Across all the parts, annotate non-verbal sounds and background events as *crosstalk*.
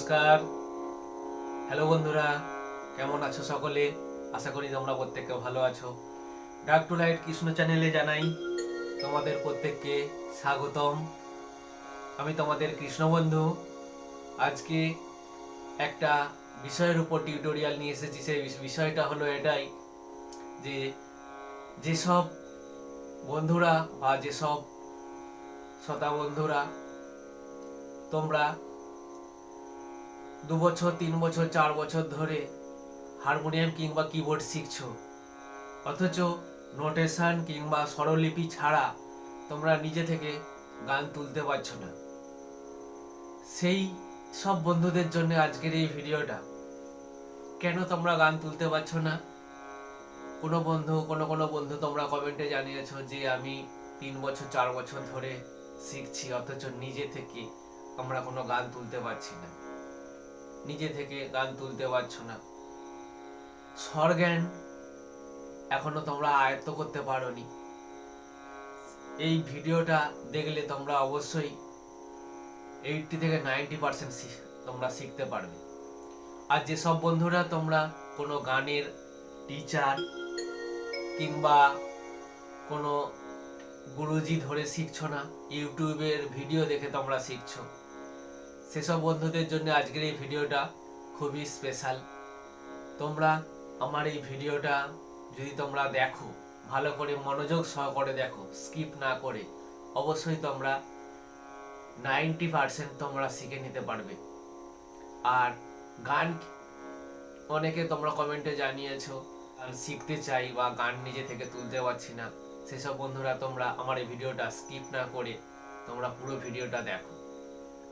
নমস্কার। হ্যালো বন্ধুরা, কেমন আছো সকলে? আশা করি তোমরা প্রত্যেকে ভালো আছো। ডাক টু লাইট কৃষ্ণ চ্যানেলে জানাই তোমাদের প্রত্যেককে স্বাগতম। আমি তোমাদের কৃষ্ণ বন্ধু। আজকে একটা বিষয়ের উপর টিউটোরিয়াল নিয়ে এসেছি। সেই বিষ- বিষয়টা হলো এটাই যে যেসব বন্ধুরা বা যেসব শ্রোতা বন্ধুরা তোমরা দু বছর তিন বছর চার বছর ধরে হারমোনিয়াম কিংবা কিবোর্ড শিখছো। অথচ নোটেশন কিংবা স্বরলিপি ছাড়া তোমরা নিজে থেকে গান তুলতে পারছ না। সেই সব বন্ধুদের জন্য আজকের এই ভিডিওটা। কেন তোমরা গান তুলতে পারছ না? কোনো বন্ধু, কোনো কোনো বন্ধু তোমরা কমেন্টে জানিয়েছো যে আমি তিন বছর চার বছর ধরে শিখছি, অথচ নিজে থেকে আমরা কোনো গান তুলতে পারছি না। নিজে থেকে গান তুলতে পারছ না। স্বর জ্ঞান এখনও তোমরা আয়ত্ত করতে পারোনি। এই ভিডিওটা দেখলে তোমরা অবশ্যই এইটটি থেকে নাইনটি পার্সেন্ট তোমরা শিখতে পারবে। আর যেসব বন্ধুরা তোমরা কোনো গানের টিচার কিংবা কোনো গুরুজি ধরে শিখছো না, ইউটিউবের ভিডিও দেখে তোমরা শিখছো। সেসব বন্ধুদের জন্য আজকের এই ভিডিওটা খুবই স্পেশাল তোমরা আমার এই ভিডিওটা যদি তোমরা দেখো, ভালো করে মনোযোগ সহকারে দেখো স্কিপ না করে, অবশ্যই তোমরা নাইনটি পার্সেন্ট তোমরা শিখে নিতে পারবে। আর গান অনেকে তোমরা কমেন্টে জানিয়েছো শিখতে চাই বা গান নিজে থেকে তুলতে পারছি না, সেসব বন্ধুরা তোমরা আমার এই ভিডিওটা স্কিপ না করে তোমরা পুরো ভিডিওটা দেখো।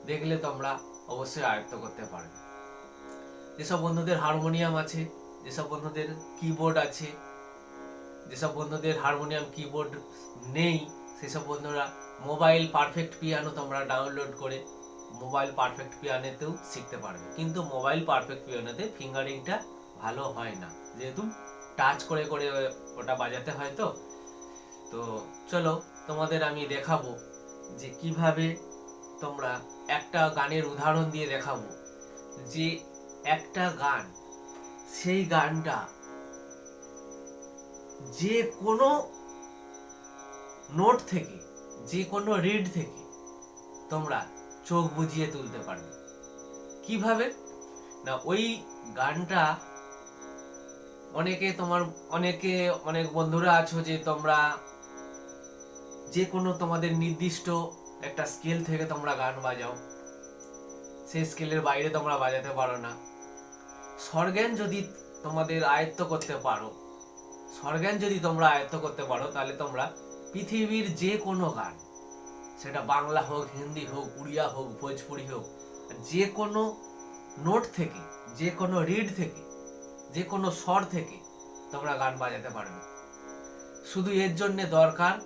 দেখলে তোমরা অবশ্যই আয়ত্ত করতে পারবে। যেসব বন্ধুদের হারমোনিয়াম আছে, যেসব বন্ধুদের কিবোর্ড আছে, যেসব বন্ধুদের হারমোনিয়াম কিবোর্ড নেই, সেসব বন্ধুরা মোবাইল পারফেক্ট পিয়ানো তোমরা ডাউনলোড করে মোবাইল পারফেক্ট পিয়ানোতেও শিখতে পারবে। কিন্তু মোবাইল পারফেক্ট পিয়ানোতে ফিঙ্গারিংটা ভালো হয় না। যেহেতু টাচ করে করে ওটা বাজাতে হয় তো। তো চলো তোমাদের আমি দেখাবো যে কীভাবে তোমরা একটা গানের উদাহরণ দিয়ে দেখাবো। যে একটা গান, সেই গানটা যে কোনো নোট থেকে, যে কোনো রিড থেকে তোমরা চোখ বুঝিয়ে তুলতে পারবে। কীভাবে? না, ওই গানটা অনেকে তোমার, অনেকে, অনেক বন্ধুরা আছো যে তোমরা যে কোনো তোমাদের নির্দিষ্ট একটা স্কেল থেকে তোমরা গান বাজাও। সেই স্কেলের বাইরে তোমরা বাজাতে পারো না। স্বরজ্ঞান যদি তোমাদের আয়ত্ত করতে পারো, স্বরজ্ঞান যদি তোমরা আয়ত্ত করতে পারো, তাহলে তোমরা পৃথিবীর যে কোনো গান, সেটা বাংলা হোক, হিন্দি হোক, উড়িয়া হোক, ভোজপুরি হোক, যে কোনো নোট থেকে, যে কোনো রিড থেকে, যে কোনো স্বর থেকে তোমরা গান বাজাতে পারবে। শুধু এর জন্যে দরকার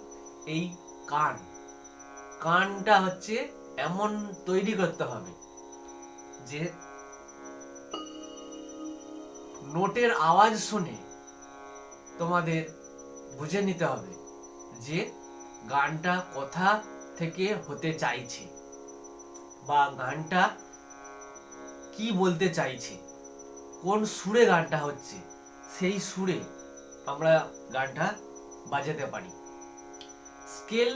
এই কান। কানটা হচ্ছে এমন তৈরি করতে হবে যে নোটের আওয়াজ শুনে তোমাদের বুঝে নিতে হবে যে গানটা কোথা থেকে হতে চাইছে বা গানটা কি বলতে চাইছে, কোন সুরে গানটা হচ্ছে, সেই সুরে আমরা গানটা বাজাতে পারি। স্কেল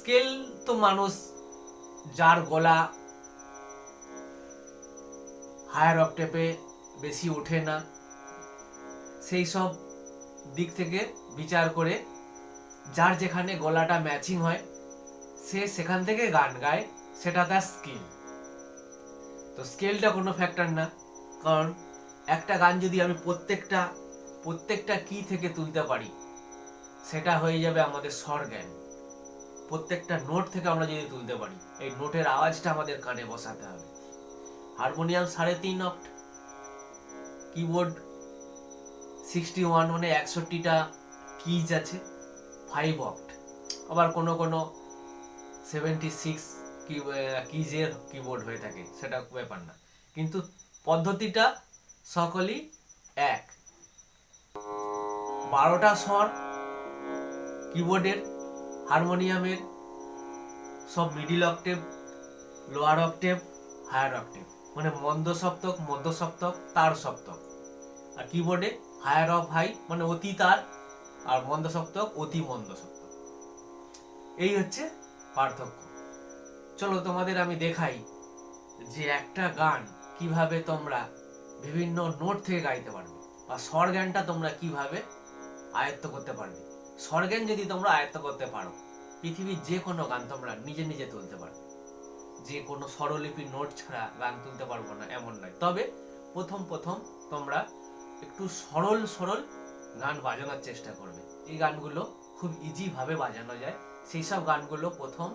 স্কেল তো মানুষ, যার গলা হায়ার অক্টেপে বেশি ওঠে না। সেই সব দিক থেকে বিচার করে যার যেখানে গলাটা ম্যাচিং হয়, সে সেখান থেকে গান গায়, সেটা তার স্কিল। তো স্কেলটা কোনো ফ্যাক্টর না, কারণ একটা গান যদি আমি প্রত্যেকটা প্রত্যেকটা কি থেকে তুলতে পারি, সেটা হয়ে যাবে আমাদের স্বর জ্ঞান। প্রত্যেকটা নোট থেকে আমরা যদি তুলতে পারি। এই নোটের আওয়াজটা আমাদের কানে বসাতে হবে। হারমোনিয়াম সাড়ে তিন অক্ট কিবোর্ড সিক্সটি ওয়ান মানে একষট্টিটা কিজ আছে ফাইভ অক্ট আবার কোনো কোনো সেভেন্টি সিক্স কিজের কিবোর্ড হয়ে থাকে, সেটা ব্যাপার না। কিন্তু পদ্ধতিটা সকলই এক। বারোটা স্বর কিবোর্ডের হারমোনিয়ামের সব middle octave lower octave higher octave মানে মন্দ সপ্তক, মধ্য সপ্তক, তার সপ্তক। আর কিবোর্ডে হায়ার অফ হাই মানে অতি তার, আর মন্দ সপ্তক, অতি মন্দ সপ্তক। এই হচ্ছে পার্থক্য। চলো তোমাদের আমি দেখাই যে একটা গান কীভাবে তোমরা বিভিন্ন নোট থেকে গাইতে পারবে, বা স্বর জ্ঞানটা তোমরা কীভাবে আয়ত্ত করতে পারবে। স্বর জ্ঞান যদি তোমরা আয়ত্ত করতে পারো, পৃথিবীর যে কোনো গান তোমরা নিজে নিজে তুলতে পারো। যে কোনো স্বরলিপি নোট ছাড়া গান তুলতে পারব না, এমন নয়। তবে প্রথম প্রথম তোমরা একটু সরল সরল গান বাজানোর চেষ্টা করবে। এই গানগুলো খুব ইজিভাবে বাজানো যায়। সেই সব গানগুলো প্রথম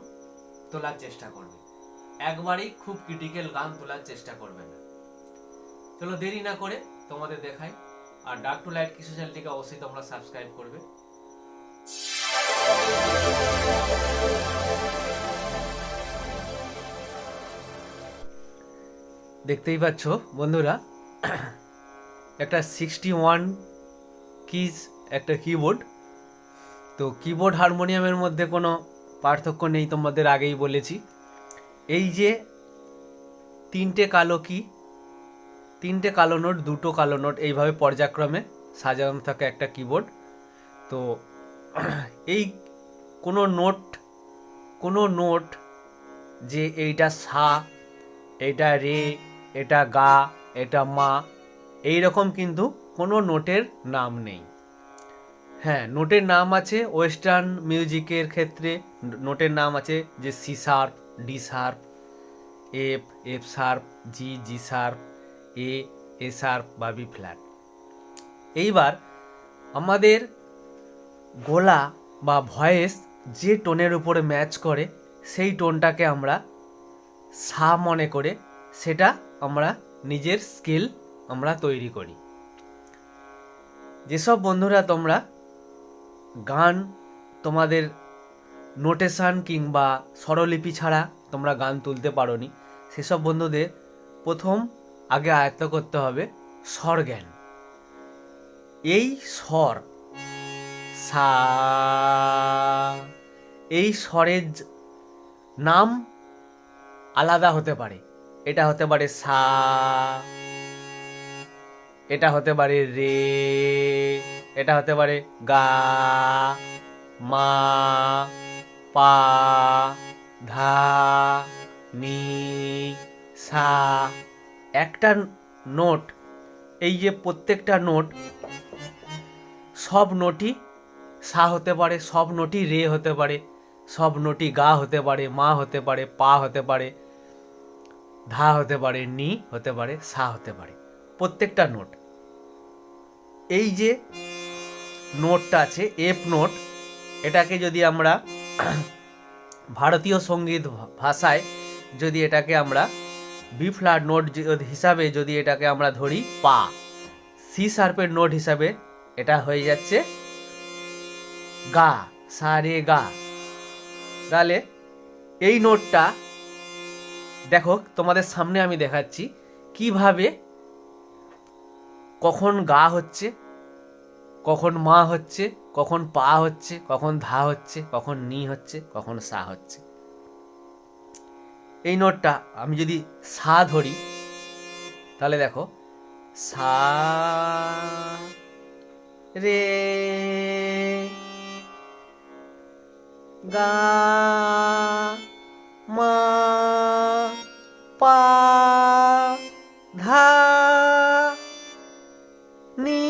তোলার চেষ্টা করবে। একবারেই খুব ক্রিটিক্যাল গান তোলার চেষ্টা করবে না। চলো দেরি না করে তোমাদের দেখাই। আর ডাক টু লাইট কিশোর চ্যানেলটিকে অবশ্যই তোমরা সাবস্ক্রাইব করবে। দেখতেই পাচ্ছ, বন্ধুরা, একটা সিক্সটি ওয়ান কিজ একটা কিবোর্ড তো কিবোর্ড হারমোনিয়ামের মধ্যে কোনো পার্থক্য নেই তোমাদের আগেই বলেছি। এই যে তিনটে কালো কি তিনটে কালো নোট দুটো কালো নোট এইভাবে পর্যায়ক্রমে সাজানো থাকে একটা কিবোর্ড তো *clears throat* এই কোনো নোট কোনো নোট যে এইটা সা, এটা রে, এটা গা, এটা মা এই রকম কিন্তু কোনো নোটের নাম নেই। হ্যাঁ নোটের নাম আছে ওয়েস্টার্ন মিউজিকের ক্ষেত্রে, নোটের নাম আছে যে C sharp, D sharp, F F sharp, G G sharp, A A sharp বা বি ফ্ল্যাট। এইবার আমাদের গলা বা ভয়েস যে টোনের উপরে ম্যাচ করে, সেই টোনটাকে আমরা সা মনে করে, সেটা আমরা নিজের স্কিল আমরা তৈরি করি। যেসব বন্ধুরা তোমরা গান তোমাদের নোটেশান কিংবা স্বরলিপি ছাড়া তোমরা গান তুলতে পারোনি, সেসব বন্ধুদের প্রথম আগে আয়ত্ত করতে হবে স্বর জ্ঞান এই স্বর সা। এই স্বরের নাম আলাদা হতে পারে। এটা হতে পারে সা। এটা হতে পারে রে। এটা হতে পারে গা। মা। পা। ধা। নি। সা। একটা নোট, এই যে প্রত্যেকটা নোট, সব নোটই সা হতে পারে, সব নোটই রে হতে পারে, সব নোটই গা হতে পারে, মা হতে পারে, পা হতে পারে, ধা হতে পারে, নি হতে পারে, সা হতে পারে। প্রত্যেকটা নোট। এই যে নোটটা আছে, এফ নোট, এটাকে যদি আমরা *clears throat* ভারতীয় সংগীত ভাষায় যদি এটাকে আমরা বি নোট হিসাবে যদি এটাকে আমরা ধরি পা, সি শার্পের নোট হিসাবে এটা হয়ে যাচ্ছে গা, সা, রে, গা। তাহলে এই নোটটা দেখো, তোমাদের সামনে আমি দেখাচ্ছি। কীভাবে কখন গা হচ্ছে, কখন মা হচ্ছে, কখন পা হচ্ছে, কখন ধা হচ্ছে, কখন নি হচ্ছে, কখন সা হচ্ছে। এই নোটটা আমি যদি সা ধরি, তাহলে দেখো, সা, রে গা, মা, পা, ধা, নি,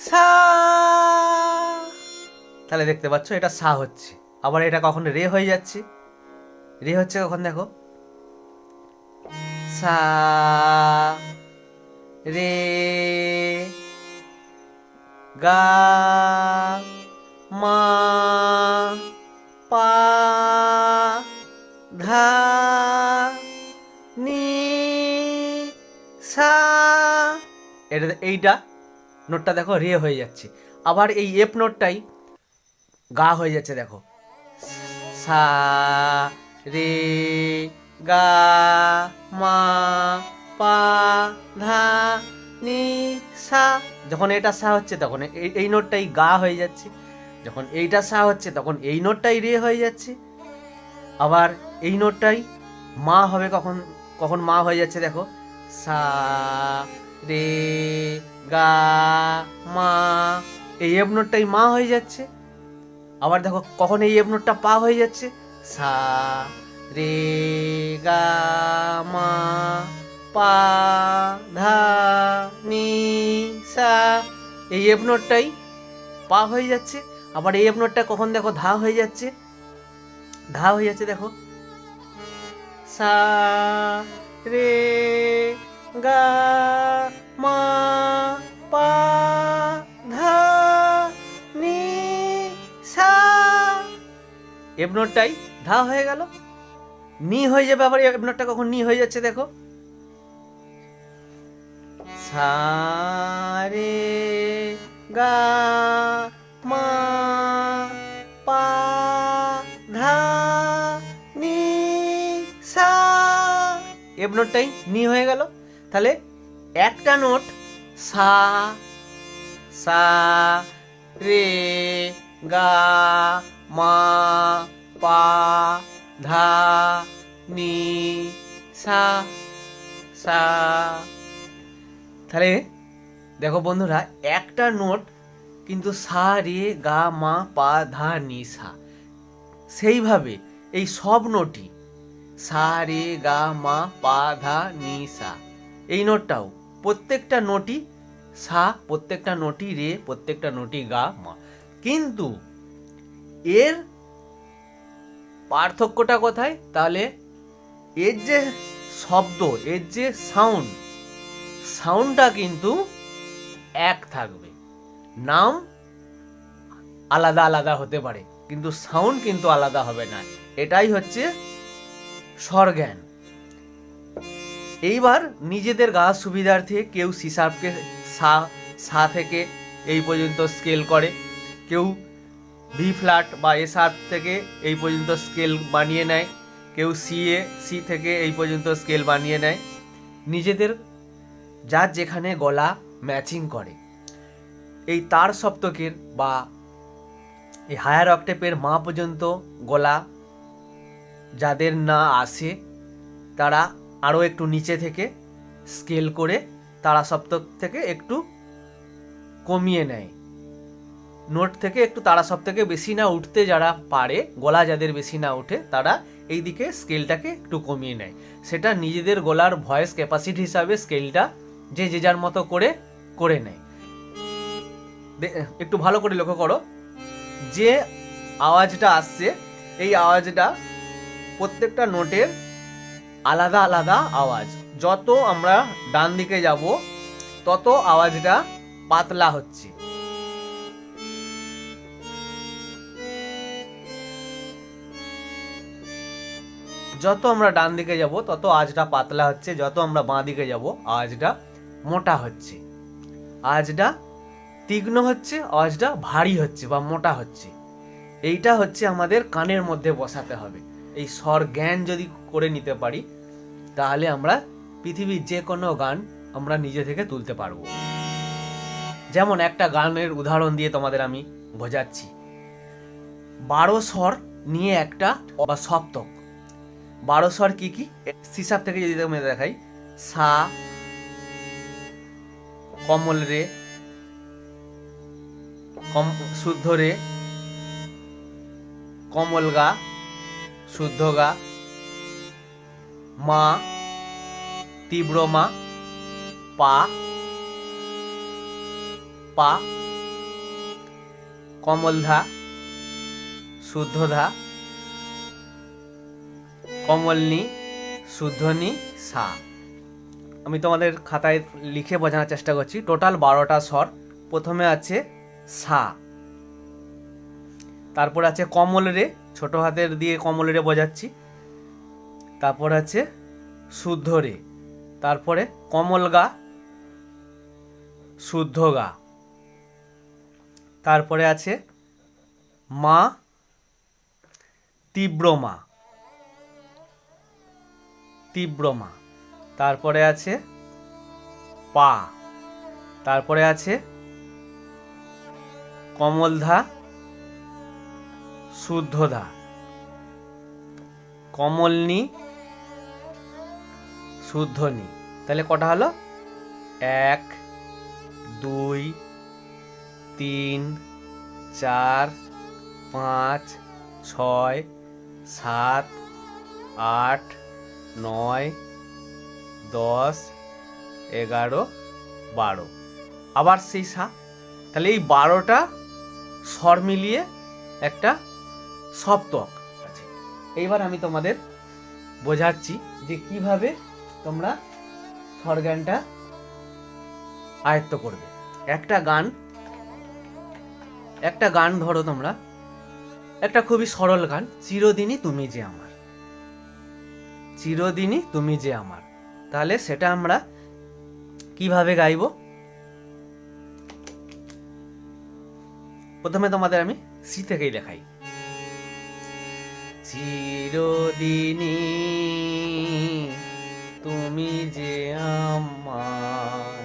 সা। তাহলে দেখতে পাচ্ছ এটা সা হচ্ছে। আবার এটা কখন রে হয়ে যাচ্ছে। রে হচ্ছে কখন দেখো? সা, রে, গা। মা পা ধা নি সা। এটা এইটা নোটটা দেখো রে হয়ে যাচ্ছে। আবার এই এফ নোটটাই গা হয়ে যাচ্ছে দেখো। সা, রে, গা, মা, পা, ধা, নি, সা। যখন এটা সা হচ্ছে তখন এই এই নোটটাই গা হয়ে যাচ্ছে। যখন এইটা সা হচ্ছে, তখন এই নোটটাই রে হয়ে যাচ্ছে। আবার এই নোটটাই মা হবে কখন কখন মা হয়ে যাচ্ছে দেখো। সা, রে, গা, মা, এই এফ নোটটাই মা হয়ে যাচ্ছে। আবার দেখো কখন এই এফ নোটটা পা হয়ে যাচ্ছে। সা, রে, গা, মা, পা, ধা, নি, সা, এই এফ নোটটাই পা হয়ে যাচ্ছে। আবার এই নোটটা কখন দেখো? ধা হয়ে যাচ্ছে। ধা হয়ে যাচ্ছে, দেখো। সা, রে, গা, মা, পা, ধা, নি, সা। এফ নোটটাই ধা হয়ে গেল। নি হয়ে যাবে আবার এফ নোটটা কখন? নি হয়ে যাচ্ছে, দেখো। সা, রে, গা এফ নোটটাই নি হয়ে গেল। তাহলে একটা নোট, সা সা, রে, গা, মা, পা, ধা, নি, সা সা। তাহলে দেখো বন্ধুরা, একটা নোট কিন্তু সা, রে, গা, মা, পা, ধা, নি, সা। সেইভাবে এই সব নোটই সা রে গা মা পা ধা নি সা এই নোটটাও, প্রত্যেকটা নোটই সা, প্রত্যেকটা নোটই রে, প্রত্যেকটা নোটই গা, মা। কিন্তু এর পার্থক্যটা কোথায়? তাহলে এর যে শব্দ, এর যে সাউন্ড সাউন্ডটা কিন্তু এক থাকবে। নাম আলাদা আলাদা হতে পারে, কিন্তু সাউন্ড কিন্তু আলাদা হবে না। এটাই হচ্ছে স্বরজ্ঞান। এইবার নিজেদের গা সুবিধার্থে কেউ সিসাবকে সা সা থেকে এই পর্যন্ত স্কেল করে। কেউ ভি ফ্ল্যাট বা এ শার্প থেকে এই পর্যন্ত স্কেল বানিয়ে নেয়। কেউ সি এ সি থেকে এই পর্যন্ত স্কেল বানিয়ে নেয়। নিজেদের যার যেখানে গলা ম্যাচিং করে। এই তার সপ্তকের বা এই হায়ার অক্টেপের মা পর্যন্ত গলা যাদের না আসে, তারা আরও একটু নিচে থেকে স্কেল করে তারা সপ্তক থেকে একটু কমিয়ে নেয়। নোট থেকে একটু তারা সব থেকে বেশি না উঠতে যারা পারে, গলা যাদের বেশি না ওঠে, তারা এই দিকে স্কেলটাকে একটু কমিয়ে নেয়। সেটা নিজেদের গলার ভয়েস ক্যাপাসিটি হিসাবে স্কেলটা যে যে যার মতো করে করে নেয়। একটু ভালো করে লক্ষ্য করো। যে আওয়াজটা আসছে, এই আওয়াজটা প্রত্যেকটা নোটের আলাদা আলাদা আওয়াজ। যত আমরা ডান দিকে যাব, তত আওয়াজটা পাতলা হচ্ছে। যত আমরা ডান দিকে যাব, তত আওয়াজটা পাতলা হচ্ছে। যত আমরা বাঁ দিকে যাব, আওয়াজটা মোটা হচ্ছে। আওয়াজটা তীক্ষ্ণ হচ্ছে, আওয়াজটা ভারী হচ্ছে বা মোটা হচ্ছে। এইটা হচ্ছে আমাদের কানের মধ্যে বসাতে হবে। এই স্বর জ্ঞান যদি করে নিতে পারি, তাহলে আমরা পৃথিবীর যে কোনো গান আমরা নিজে থেকে তুলতে পারব। যেমন একটা গানের উদাহরণ দিয়ে তোমাদের আমি বোঝাচ্ছি। বারো স্বর নিয়ে একটা বা সপ্তক। বারো স্বর কি কি? হিসাব থেকে যদি তুমি দেখাই, সা, কমল রে, কম, শুদ্ধ রে, কমল গা শুদ্ধ গা। মা, তীব্র মা। পা পা। কমলধা শুদ্ধধা কমলনি শুদ্ধনি সা। আমি তোমাদের খাতায় লিখে বোঝানোর চেষ্টা করছি। টোটাল বারোটা স্বর। প্রথমে আছে সা। তারপর আছে কমল রে ছোট হাতের দিয়ে কমল রে বোঝাচ্ছি। তারপর আছে শুদ্ধ রে। তারপরে কমল গা, শুদ্ধ গা। তারপরে আছে মা, তীব্র মা। তীব্র মা। তারপরে আছে পা। তারপরে আছে কমলধা শুদ্ধধা কমলনি শুদ্ধ নি তাহলে কটা হলো? এক, দুই, তিন, চার, পাঁচ, ছয়, সাত, আট, নয়, দশ, এগারো, বারো। আবার সেই সা তাহলে এই বারোটা স্বর মিলিয়ে একটা সপ্তক আছে এইবার আমি তোমাদের বোঝাচ্ছি যে কীভাবে তোমরা স্বরজ্ঞানটা আয়ত্ত করবে। একটা গান একটা গান ধরো তোমরা। একটা খুবই সরল গান, চিরদিনই তুমি যে আমার। চিরদিনই তুমি যে আমার। তাহলে সেটা আমরা কীভাবে গাইবো? প্রথমে তোমাদের আমি সি থেকেই লেখাই চিরদিনই তুমি যে আমার।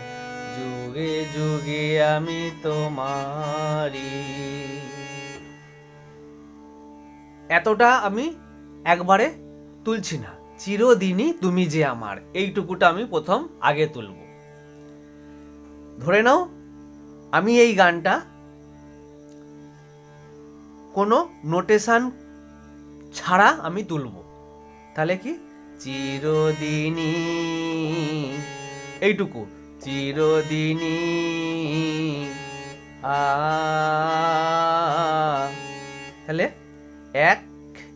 যুগে যুগে আমি তোমারি এতটা আমি একবারে তুলছি না। চিরদিনই তুমি যে আমার, এইটুকুটা আমি প্রথম আগে তুলব। ধরে নাও, আমি এই গানটা কোনো নোটেশন ছাড়া আমি তুলব তাহলে কি? চিরদিনই। এইটুকু। চিরদিনই। তাহলে এক,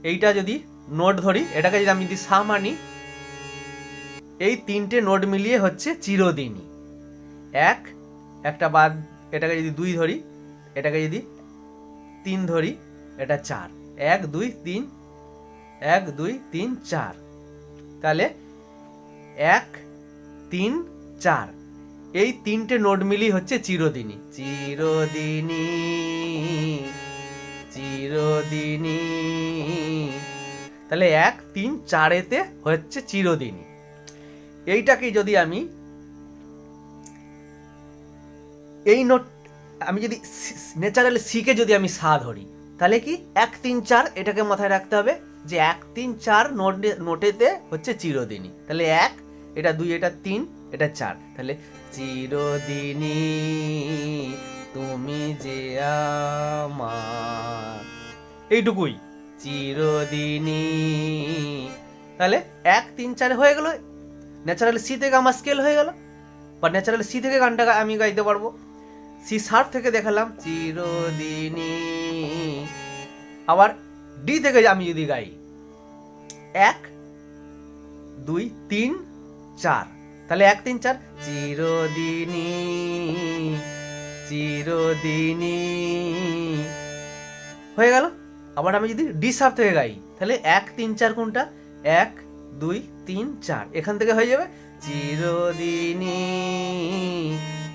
এইটা যদি নোট ধরি, এটাকে যদি আমি যদি সা মানি এই তিনটে নোট মিলিয়ে হচ্ছে চিরদিনই। এক, একটা বাদ, এটাকে যদি দুই ধরি, এটাকে যদি তিন ধরি, এটা চার। এক, দুই, তিন এক, দুই, তিন, চার। তাহলে এক, তিন, চার। এই তিনটে নোট মিলিয়ে হচ্ছে চিরদিনই। চিরদিনী চিরদিনী তাহলে এক, তিন, চারেতে হচ্ছে চিরদিনী এইটাকে যদি আমি এই নোট, আমি যদি ন্যাচারাল সিকে যদি আমি সা ধরি, তাহলে কি? এক, তিন, চার এটাকে মাথায় রাখতে হবে। যে এক, তিন, চার নোট, নোটেতে হচ্ছে চিরদিনই। তাহলে এক, এটা দুই, এটা তিন, এটা চার। তাহলে চিরদিনই তুমি যে আমার। এইটুকুই। চিরদিনই। তাহলে এক, তিন, চার হয়ে গেল। ন্যাচারাল সি থেকে আমার স্কেল হয়ে গেল। বা ন্যাচারাল সি থেকে গানটা আমি গাইতে পারব। সি শার্প থেকে দেখালাম। চিরদিনই। আবার ডি থেকে আমি যদি গাই, এক, দুই, তিন, চার। তাহলে এক, তিন, চার, চিরদিনই চিরদিনই হয়ে গেল। আবার আমি যদি ডি শার্প থেকে গাই, তাহলে এক, তিন, চার কোনটা? এক, দুই, তিন, চার। এখান থেকে হয়ে যাবে, চিরদিনই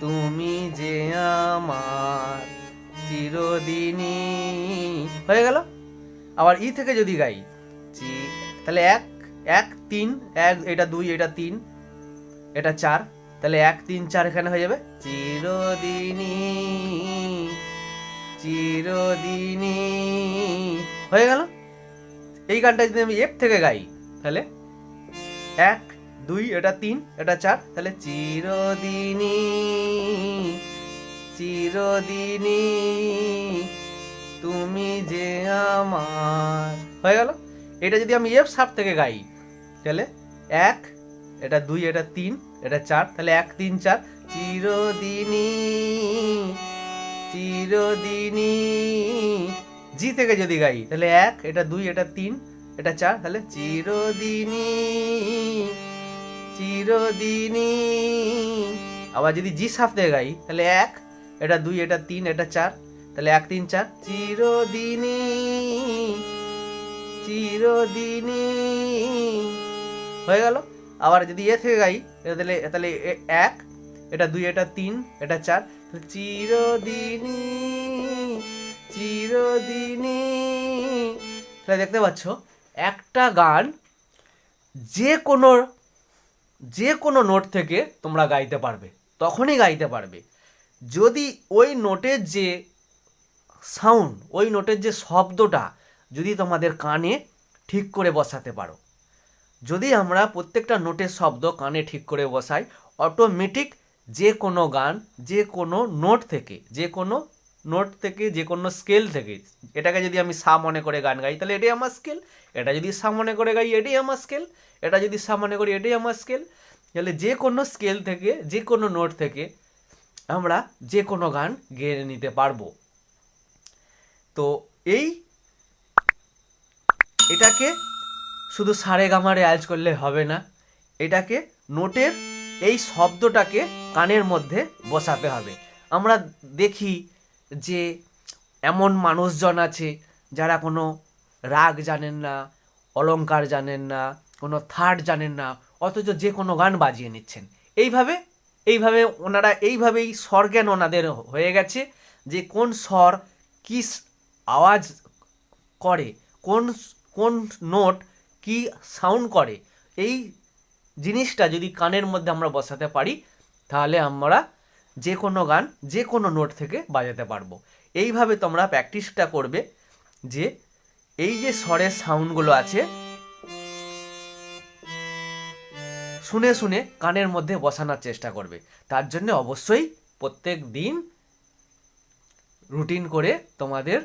তুমি যে আমার, চিরদিনই হয়ে গেল। আবার ই থেকে যদি গাই চি- তাহলে এক এক, তিন, এক, এটা দুই, এটা তিন, এটা চার, তাহলে এক, তিন, চার এখানে হয়ে যাবে। চিরদিনই চিরদিনই হয়ে গেল। এই গানটা যদি আমি এফ থেকে গাই, তাহলে এক, দুই, এটা তিন, এটা চার, তাহলে চিরদিনই চিরদিনই তুমি যে আমার। হয়ে গেল? এটা যদি আমি এফ সাপ থেকে গাই, তাহলে এক, এটা দুই, এটা তিন, এটা চার, তাহলে এক, তিন, চার। চিরদিনই চিরদিনই জি থেকে যদি গাই, তাহলে এক, এটা দুই, এটা তিন, এটা চার, তাহলে চিরদিনই চিরদিনই আবার যদি জি সাপ থেকে গাই, তাহলে এক, এটা দুই, এটা তিন, এটা চার তাহলে এক, তিন, চার। চিরদিনই চিরদিনই হয়ে গেল। আবার যদি এ থেকে গাই তাহলে তাহলে এক, এটা দুই, এটা তিন, এটা চার। তাহলে চিরদিনই চিরদিনই, তাহলে দেখতে পাচ্ছ, একটা গান যে কোনো যে কোনো নোট থেকে তোমরা গাইতে পারবে, তখনই গাইতে পারবে। যদি ওই নোটের যে সাউন্ড, ওই নোটের যে শব্দটা, যদি তোমাদের কানে ঠিক করে বসাতে পারো। যদি আমরা প্রত্যেকটা নোটের শব্দ কানে ঠিক করে বসাই অটোমেটিক যে কোনো গান, যে কোনো নোট থেকে, যে কোনো নোট থেকে, যে কোনো স্কেল থেকে, এটাকে যদি আমি সা মনে করে গান গাই, তাহলে এটাই আমার স্কেল এটা যদি সা মনে করে গাই, এটাই আমার স্কেল এটা যদি সা মনে করি, এটাই আমার স্কেল তাহলে যে কোনো স্কেল থেকে, যে কোনো নোট থেকে, আমরা যে কোনো গান গেয়ে নিতে পারব। তো এই এটাকে শুধু সারে গামারে আজ করলে হবে না, এটাকে নোটের এই শব্দটাকে কানের মধ্যে বসাতে হবে। আমরা দেখি যে এমন মানুষজন আছে যারা কোনো রাগ জানেন না, অলংকার জানেন না, কোনো থার্ড জানেন না, অথচ যে কোনো গান বাজিয়ে নিচ্ছেন। এইভাবে এইভাবে ওনারা এইভাবেই স্বরজ্ঞান ওনাদের হয়ে গেছে যে কোন স্বর কী আওয়াজ করে, কোন কোন নোট কি সাউন্ড করে, এই জিনিসটা যদি কানের মধ্যে আমরা বসাতে পারি, তাহলে আমরা যে কোনো গান যে কোনো নোট থেকে বাজাতে পারব। এইভাবে তোমরা প্র্যাকটিসটা করবে যে, এই যে স্বরের সাউন্ডগুলো আছে, শুনে শুনে কানের মধ্যে বসানোর চেষ্টা করবে। তার জন্য অবশ্যই প্রত্যেক দিন রুটিন করে তোমাদের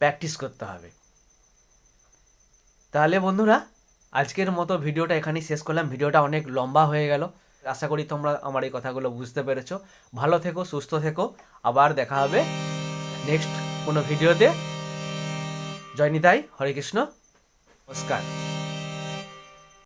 প্র্যাকটিস করতে হবে। তাহলে বন্ধুরা, আজকের মতো ভিডিওটা এখানেই শেষ করলাম। ভিডিওটা অনেক লম্বা হয়ে গেল। আশা করি তোমরা আমার এই কথাগুলো বুঝতে পেরেছ। ভালো থেকো, সুস্থ থেকো। আবার দেখা হবে নেক্সট কোনো ভিডিওতে। জয় নিতাই, হরে কৃষ্ণ। নমস্কার।